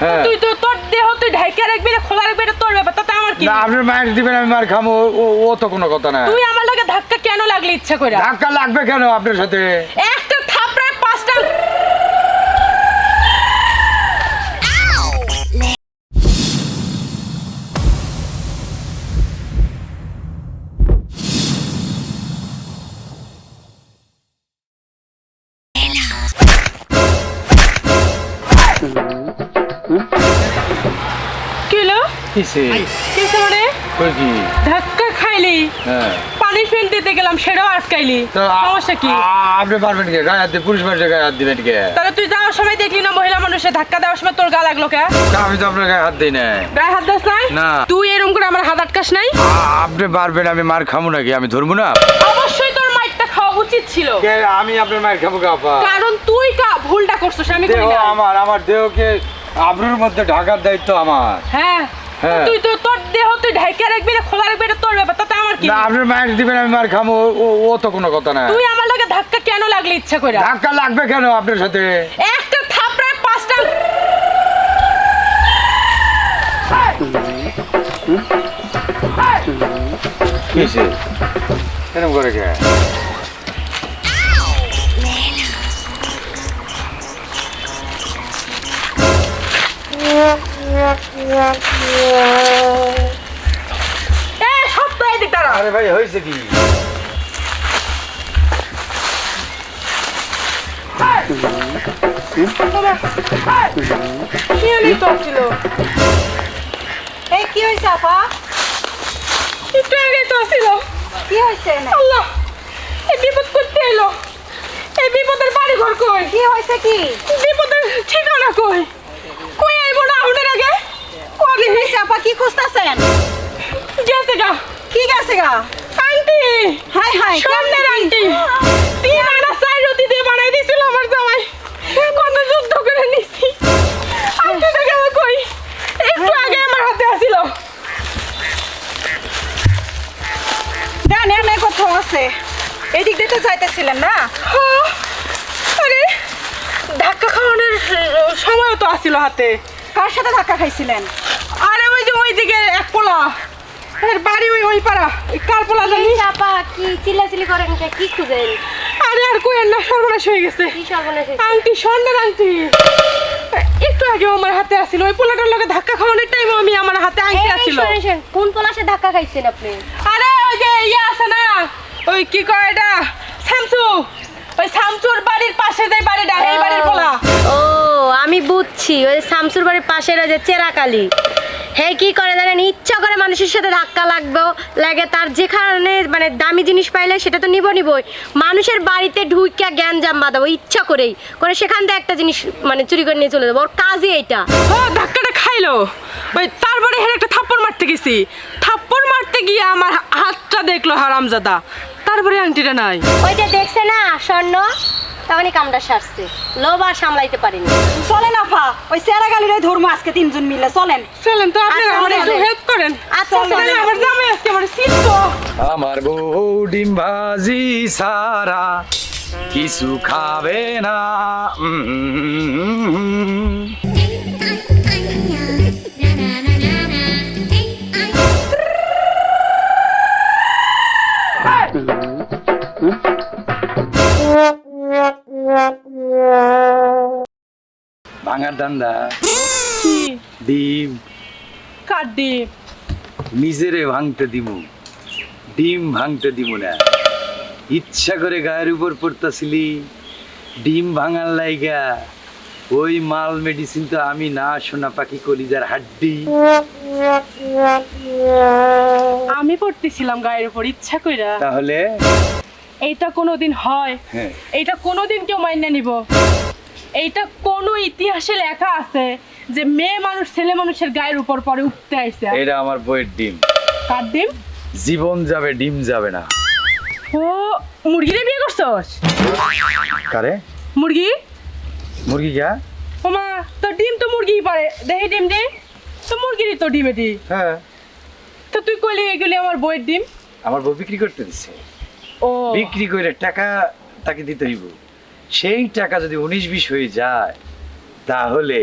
হ্যাঁ। তুই তো তোর দেহ তুই ঢাইকা রাখবি না খোলা রাখবি এটা তোর ব্যাপার তাতে আমার কি না আপনার মায়ের দিবেন আমি মার খামো ও- তো কোনো কথা না। তুই আমার লাগে ধাক্কা কেন লাগলি ইচ্ছা করে? ধাক্কা লাগবে কেন আপনার সাথে? একটা কিসে কিসে মানে? কি ধাক্কা খাইলি। হ্যাঁ। পানি ফেল দিতে গেলাম সেটাও আটকাইলি। তো সমস্যা কি? আপনি পারবেন কে? গায়ে হাত দিয়ে পুলিশ মানুষের গায়ে হাত দিবেন কে? তাহলে তুই যাওয়ার সময় দেখলি না মহিলা মানুষের ধাক্কা দেওয়ার সময় তোর গা লাগল কে? আমি তো আপনার গায়ে হাত দিই না গায়ে হাত দাস নাই? না। তুই এরকম করে আমার হাত আটকাস নাই? আপনি পারবেন আমি মার খামো নাকি? আমি ধরবো না? অবশ্যই তোর মাইকটা খাওয়া উচিত ছিল। আমি আপনার মায়ের খাব কাপা কারণ তুই কা ভুলটা করছিস আমি করি না। আমার আমার দেহকে আবরুর মধ্যে ঢাকার দায়িত্ব আমার। হ্যাঁ। তুই তো তোর দেহ তুই ঢাইকা রাখবি না খোলা রাখবি এটা তোর ব্যাপার তাতে আমার কি না আপনার মায়ের দিবেন আমি মার খামো ও- ও তো কোনো কথা না। তুই আমার লাগে ধাক্কা কেন লাগলি ইচ্ছা করে ধাক্কা লাগবে কেন আপনার সাথে? একটা থাপড়ায় পাঁচটা কিসে? এরকম করে কে? আরে ভাই হয়েছে কি? এই কি হয়েছে আপা? একটু আগে তো ছিল। কি হয়েছে আল্লাহ এই বিপদ করতে এলো। এই বিপদের বাড়ি ঘর কই? কি হয়েছে কি? বিপদের ঠিকানা কই? কই আইবো না আগে কবে কি হয়েছে আপা কি খুঁজতেছেন? গেছে গা কি গেছে গা আন্টি। হাই হাই সামনের আন্টি। তিন আনা চাই রুটি দিয়ে বানাই দিছিল আমার জামাই। কত যুদ্ধ করে নিছি। আন্টিটা গেল কই? একটু আগে আমার হাতে আসিল। দেন এনে কোথাও আছে। এদিক দিয়ে তো যাইতেছিলেন না? হ্যাঁ, আরে ধাক্কা খাওয়ানোর সময় তো আসিল হাতে। কার সাথে ধাক্কা খাইছিলেন? আরে ওই দিকে এক পোলা। এর বাড়ি ওই ওই পাড়া। কার পোলা জানি চাপা কি চিল্লাচিল্লি করেন কে? কি খুঁজেন? আরে আর কোয়েন না সর্বনাশ হয়ে গেছে। কি সর্বনাশ হয়েছে? আংটি স্বর্ণের আংটি একটু আগে আমার হাতে আসিল। ওই পোলাটার লগে ধাক্কা খাওয়ানোর টাইমে আমি আমার হাতে আংটি আসিল। কোন পলাশে ধাক্কা খাইছেন আপনি? আরে ওই যে ইয়ে আছে না ওই কি কয় এটা? শামসু। ওই শামসুর বাড়ির পাশে যে বাড়িটা এই বাড়ির পোলা। ও আমি বুঝছি ওই শামসুর বাড়ির পাশের ওই যে চেরাকালি। হে কি করে জানেন? ইচ্ছা করে মানুষের সাথে ধাক্কা লাগবে লাগে তার যেখানে মানে দামি জিনিস পাইলে সেটা তো নিব নিবই। মানুষের বাড়িতে ঢুকিয়া জ্ঞান জাম বাঁধাবো ইচ্ছা করেই। করে সেখান থেকে একটা জিনিস মানে চুরি করে নিয়ে চলে যাব। ওর কাজই এইটা। ও ধাক্কাটা খাইলো। ওই তারপরে হের একটা থাপ্পড় মারতে গেছি। থাপ্পড় মারতে গিয়ে আমার হাতটা দেখল হারামজাদা। তারপরে আংটিটা নাই। ওই যে দেখছে না স্বর্ণ? তখনই কামটা সারছে। লোভ আর সামলাইতে পারিনি। চলেন আপা ওই সেরা গালির ওই ধর্ম আজকে তিনজন মিলে চলেন। চলেন তো আপনারা আচ্ছা, আমার একটু হেল্প করেন। আচ্ছা, চলেন, চলেন। আমার জামাই আজকে আমার সিদ্ধ আমার বউ ডিম ভাজি সারা কিছু খাবে না। ভাঙার দান্দা কি? ডিম। কার ডিম? নিজেরে ভাঙতে দিব ডিম ভাঙতে দিব না। ইচ্ছা করে গায়ের উপর পড়তাছিলি। ডিম ভাঙার লাইগা। ওই মাল মেডিসিন তো আমি না সোনা পাখি কলিজার হাড্ডি। আমি পড়তেছিলাম গায়ের উপর ইচ্ছা কইরা। তাহলে? এইটা কোনোদিন হয়। হ্যাঁ। এইটা কোনোদিন কেউ মাইনে নিব। এইটা কোনো ইতিহাসে লেখা আছে যে মেয়ে মানুষ ছেলে মানুষের গায়ের উপর পরে উঠতে আইছে। এটা আমার বইয়ের ডিম। কার ডিম? জীবন যাবে ডিম যাবে না। ও মুরগিরে বিয়ে করছস? কারে? মুরগি? মুরগি গা ওমা তো ডিম তো মুরগিই পারে। দেখি ডিম দে। তো মুরগিরই তো ডিম এটি হ্যাঁ। তো তুই কইলি এগুলি আমার বইয়ের ডিম? আমার বউ বিক্রি করতে দিছে। ও। বিক্রি করে টাকা তাকে দিতে হইব। সেই টাকা যদি উনিশ বিশ হয়ে যায় তাহলে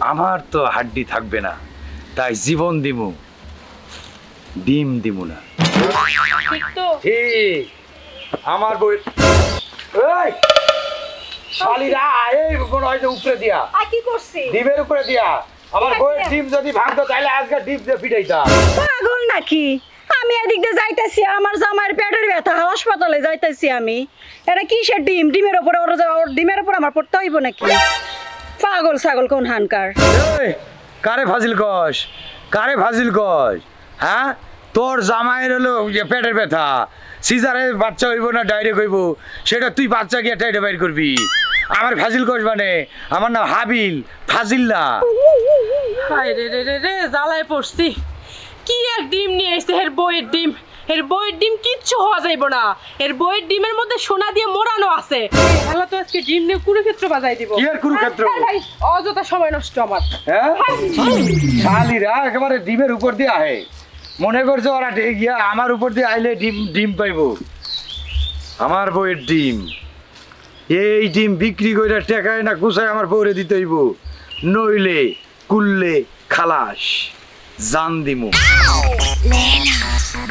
আমার তো হাড্ডি থাকবে না। তাই জীবন দিমু ডিম দিমু না। ঠিক। আমার বই এই! শালিরা এই কোন হয়তো উপরে দিয়া। কি করছি? ডিমের উপরে দিয়া। আমার বইয়ের ডিম যদি ভাঙতো তাহলে আজকে ডিম দিয়ে পিটাইতা পাগল নাকি? আমি এদিক দিয়ে যাইতেছি আমার জামাইয়ের পেটের ব্যথা হাসপাতালে যাইতেছি আমি। এটা কিসের ডিম? ডিমের উপরে ওর ওর ডিমের উপর আমার পড়তে হইব নাকি? পাগল ছাগল কোন হানকার। কারে ফাজিল কস? কারে ফাজিল কস? হ্যাঁ? তোর জামাইয়ের হলো যে পেটের ব্যথা। সিজারে বাচ্চা হইব না ডাইরেক্ট হইব। সেটা তুই বাচ্চা গিয়ে টাইটে বাইর করবি। আমার ফাজিল কস মানে? আমার নাম হাবিল ফাজিল না হায় রে রে রে রে জ্বালায় পড়ছি। কি এক ডিম নিয়ে এসে এর বইয়ের ডিম। এর বইয়ের ডিম কিচ্ছু হওয়া যাইব না। এর বইয়ের ডিমের মধ্যে সোনা দিয়ে মোড়ানো আছে। ভালো তো আজকে ডিম নিয়ে কুরুক্ষেত্র বাজাই দিব। কি আর কুরুক্ষেত্র? অযথা সময় নষ্ট আমার। হ্যাঁ? শালিরা একেবারে ডিমের উপর দিয়ে আহে। মনে করছে ওরা গিয়া আমার উপর দিয়ে আইলে ডিম ডিম পাইব? আমার বইয়ের ডিম। এই ডিম বিক্রি করে টেকায় না কুসায় আমার বউরে দিতে হইব। নইলে কুললে খালাস। জান দিমু।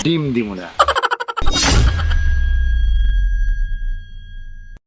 ডিম দিমু না।